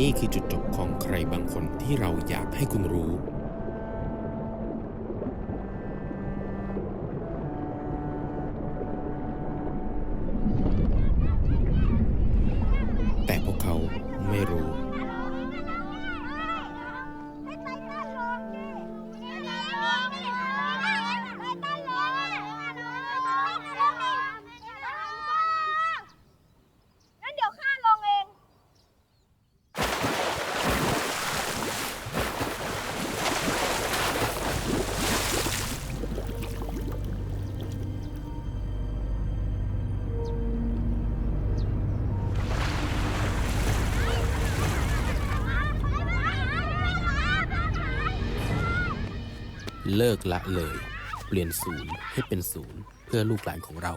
นี่คือจุดจบของใครบางคนที่เราอยากให้คุณรู้ เลิกละเลย เปลี่ยนศูนย์ให้เป็นศูนย์เพื่อลูกหลานของเรา